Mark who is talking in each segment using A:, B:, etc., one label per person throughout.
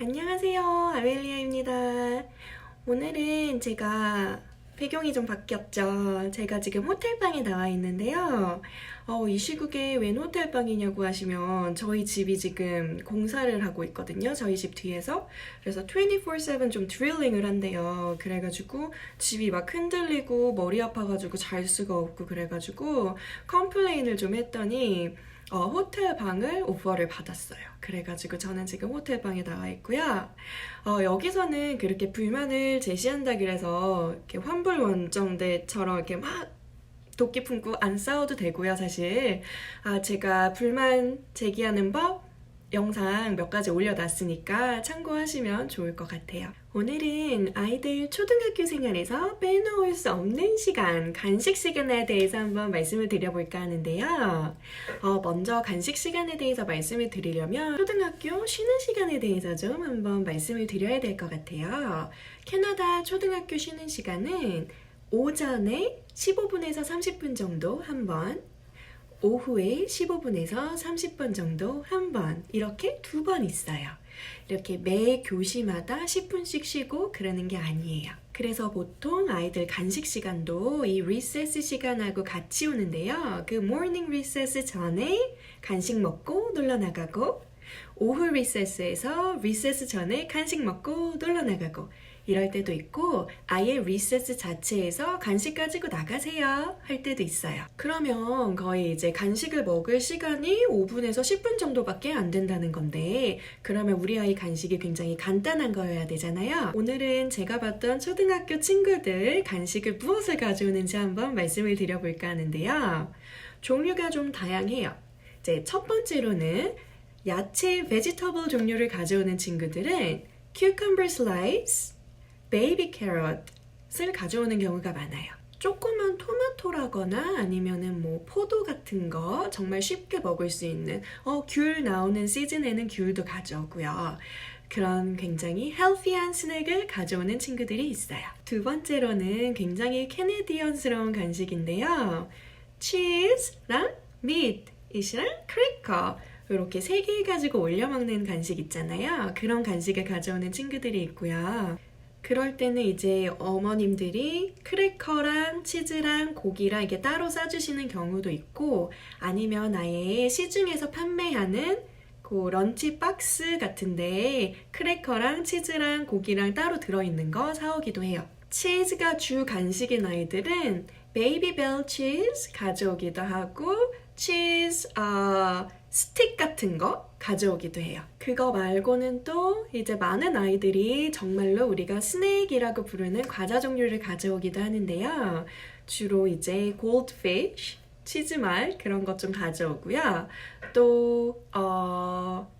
A: 안녕하세요. 아멜리아입니다. 오늘은 제가 배경이 좀 바뀌었죠. 제가 지금 호텔방에 나와 있는데요. 어, 이 시국에 웬 호텔방이냐고 하시면 저희 집이 지금 공사를 하고 있거든요. 저희 집 뒤에서. 그래서 24-7 좀 드릴링을 한대요. 그래가지고 집이 막 흔들리고 머리 아파가지고 잘 수가 없고 그래가지고 컴플레인을 좀 했더니 어, 호텔 방을 오퍼를 받았어요. 그래가지고 저는 지금 호텔 방에 나와 있고요. 어, 여기서는 그렇게 불만을 제시한다 그래서 이렇게 환불 원정대처럼 이렇게 막 도끼 품고 안 싸워도 되고요, 사실. 아, 제가 불만 제기하는 법 영상 몇 가지 올려놨으니까 참고하시면 좋을 것 같아요. 오늘은 아이들 초등학교 생활에서 빼놓을 수 없는 시간, 간식 시간에 대해서 한번 말씀을 드려볼까 하는데요. 어, 먼저 간식 시간에 대해서 말씀을 드리려면 초등학교 쉬는 시간에 대해서 좀 한번 말씀을 드려야 될 것 같아요. 캐나다 초등학교 쉬는 시간은 오전에 15분에서 30분 정도 한 번, 오후에 15분에서 30분 정도 한 번, 이렇게 두 번 있어요. 이렇게 매 교시마다 10분씩 쉬고 그러는 게 아니에요. 그래서 보통 아이들 간식 시간도 이 리세스 시간하고 같이 오는데요. 그 모닝 리세스 전에 간식 먹고 놀러 나가고 오후 리세스에서 리세스 전에 간식 먹고 놀러 나가고 이럴 때도 있고 아예 리세스 자체에서 간식 가지고 나가세요 할 때도 있어요. 그러면 거의 이제 간식을 먹을 시간이 5분에서 10분 정도밖에 안 된다는 건데 그러면 우리 아이 간식이 굉장히 간단한 거여야 되잖아요. 오늘은 제가 봤던 초등학교 친구들 간식을 무엇을 가져오는지 한번 말씀을 드려볼까 하는데요. 종류가 좀 다양해요. 이제 첫 번째로는 야채 베지터블 종류를 가져오는 친구들은 cucumber slice, 베이비 캐럿을 가져오는 경우가 많아요. 조그만 토마토라거나 아니면은 뭐 포도 같은 거 정말 쉽게 먹을 수 있는 어, 귤 나오는 시즌에는 귤도 가져오고요. 그런 굉장히 헬피한 스낵을 가져오는 친구들이 있어요. 두 번째로는 굉장히 캐네디언스러운 간식인데요. 치즈랑 미트이시랑 크래커 이렇게 세 개 가지고 올려 먹는 간식 있잖아요. 그런 간식을 가져오는 친구들이 있고요. 그럴 때는 이제 어머님들이 크래커랑 치즈랑 고기랑 이게 따로 싸주시는 경우도 있고 아니면 아예 시중에서 판매하는 그 런치 박스 같은데 크래커랑 치즈랑 고기랑 따로 들어있는 거 사오기도 해요. 치즈가 주 간식인 아이들은 베이비벨 치즈 가져오기도 하고 치즈 어, 스틱 같은 거 가져오기도 해요. 그거 말고는 또 이제 많은 아이들이 정말로 우리가 스낵이라고 부르는 과자 종류를 가져오기도 하는데요. 주로 이제 골드피쉬, 치즈말 그런 것 좀 가져오고요. 또 어,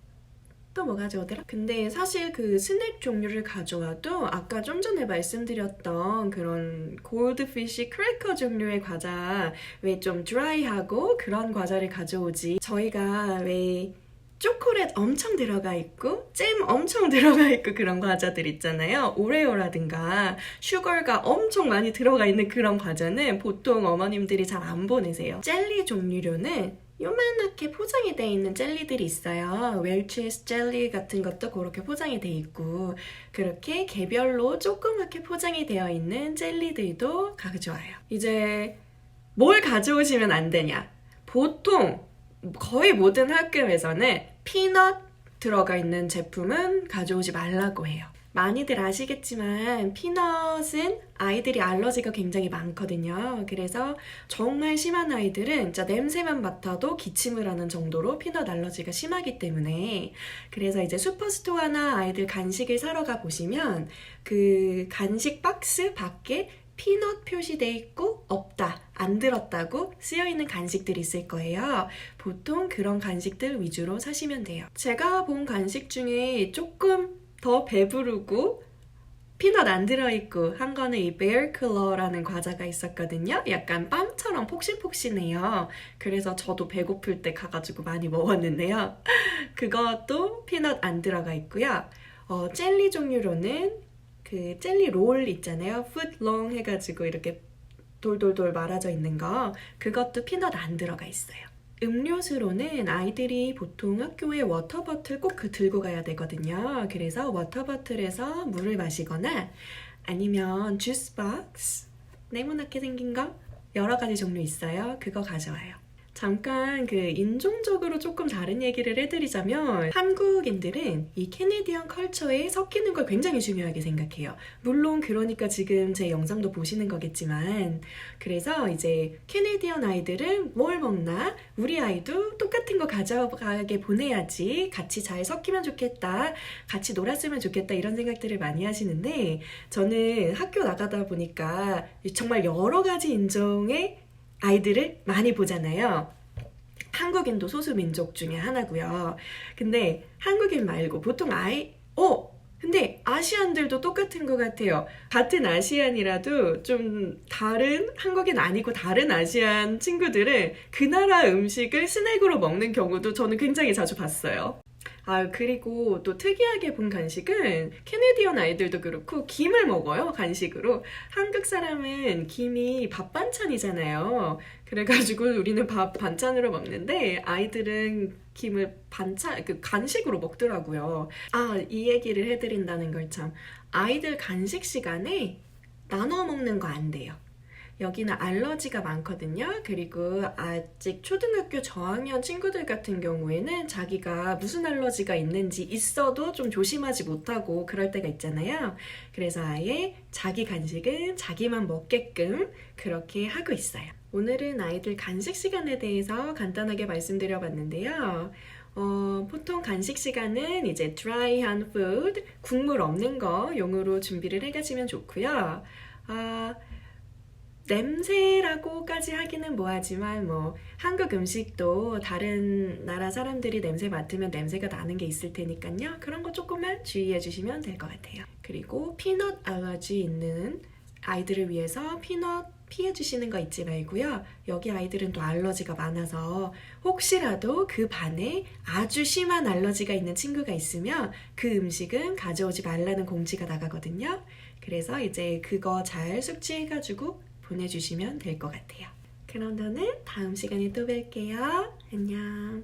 A: 또 뭐 가져오더라? 근데 사실 그 스낵 종류를 가져와도 아까 좀 전에 말씀드렸던 그런 골드피쉬 크래커 종류의 과자 왜 좀 드라이하고 그런 과자를 가져오지 저희가 왜 초콜릿 엄청 들어가 있고 잼 엄청 들어가 있고 그런 과자들 있잖아요. 오레오라든가 슈거가 엄청 많이 들어가 있는 그런 과자는 보통 어머님들이 잘 안 보내세요. 젤리 종류로는 요만하게 포장이 돼 있는 젤리들이 있어요. 웰치스 젤리 같은 것도 그렇게 포장이 돼 있고 그렇게 개별로 조그맣게 포장이 되어 있는 젤리들도 가져와요. 이제 뭘 가져오시면 안 되냐? 보통 거의 모든 학교에서는 피넛 들어가 있는 제품은 가져오지 말라고 해요. 많이들 아시겠지만 피넛은 아이들이 알러지가 굉장히 많거든요. 그래서 정말 심한 아이들은 진짜 냄새만 맡아도 기침을 하는 정도로 피넛 알러지가 심하기 때문에 그래서 이제 슈퍼스토어나 아이들 간식을 사러 가 보시면 그 간식 박스 밖에 피넛 표시돼 있고 없다, 안 들었다고 쓰여 있는 간식들이 있을 거예요. 보통 그런 간식들 위주로 사시면 돼요. 제가 본 간식 중에 조금 더 배부르고 피넛 안 들어있고 한 거는 이 베어클러라는 과자가 있었거든요. 약간 빵처럼 폭신폭신해요. 그래서 저도 배고플 때 가가지고 많이 먹었는데요. 그것도 피넛 안 들어가 있고요. 어, 젤리 종류로는 그 젤리 롤 있잖아요. 풋롱 해가지고 이렇게 돌돌돌 말아져 있는 거. 그것도 피넛 안 들어가 있어요. 음료수로는 아이들이 보통 학교에 워터버틀 꼭 그 들고 가야 되거든요. 그래서 워터버틀에서 물을 마시거나 아니면 주스박스 네모나게 생긴 거 여러 가지 종류 있어요. 그거 가져와요. 잠깐 그 인종적으로 조금 다른 얘기를 해드리자면 한국인들은 이 캐네디언 컬처에 섞이는 걸 굉장히 중요하게 생각해요. 물론 그러니까 지금 제 영상도 보시는 거겠지만 그래서 이제 캐네디언 아이들은 뭘 먹나 우리 아이도 똑같은 거 가져가게 보내야지 같이 잘 섞이면 좋겠다 같이 놀았으면 좋겠다 이런 생각들을 많이 하시는데 저는 학교 나가다 보니까 정말 여러 가지 인종의 아이들을 많이 보잖아요. 한국인도 소수민족 중에 하나고요. 근데 한국인 말고 보통 아이, 어, 근데 아시안들도 똑같은 것 같아요. 같은 아시안이라도 좀 다른 한국인 아니고 다른 아시안 친구들은 그 나라 음식을 스낵으로 먹는 경우도 저는 굉장히 자주 봤어요. 아, 그리고 또 특이하게 본 간식은 캐네디언 아이들도 그렇고 김을 먹어요, 간식으로. 한국 사람은 김이 밥 반찬이잖아요. 그래가지고 우리는 밥 반찬으로 먹는데 아이들은 김을 반찬, 그 간식으로 먹더라고요. 아, 이 얘기를 해드린다는 걸 참. 아이들 간식 시간에 나눠 먹는 거 안 돼요. 여기는 알러지가 많거든요. 그리고 아직 초등학교 저학년 친구들 같은 경우에는 자기가 무슨 알러지가 있는지 있어도 좀 조심하지 못하고 그럴 때가 있잖아요. 그래서 아예 자기 간식은 자기만 먹게끔 그렇게 하고 있어요. 오늘은 아이들 간식 시간에 대해서 간단하게 말씀드려 봤는데요. 어, 보통 간식 시간은 이제 dry한 food, 국물 없는 거 용으로 준비를 해가시면 좋고요. 아, 냄새라고까지 하기는 뭐하지만 뭐 한국 음식도 다른 나라 사람들이 냄새 맡으면 냄새가 나는 게 있을 테니까요. 그런 거 조금만 주의해 주시면 될 것 같아요. 그리고 피넛 알러지 있는 아이들을 위해서 피넛 피해 주시는 거 잊지 말고요. 여기 아이들은 또 알러지가 많아서 혹시라도 그 반에 아주 심한 알러지가 있는 친구가 있으면 그 음식은 가져오지 말라는 공지가 나가거든요. 그래서 이제 그거 잘 숙지해가지고 보내주시면 될 것 같아요. 그럼 저는 다음 시간에 또 뵐게요. 안녕.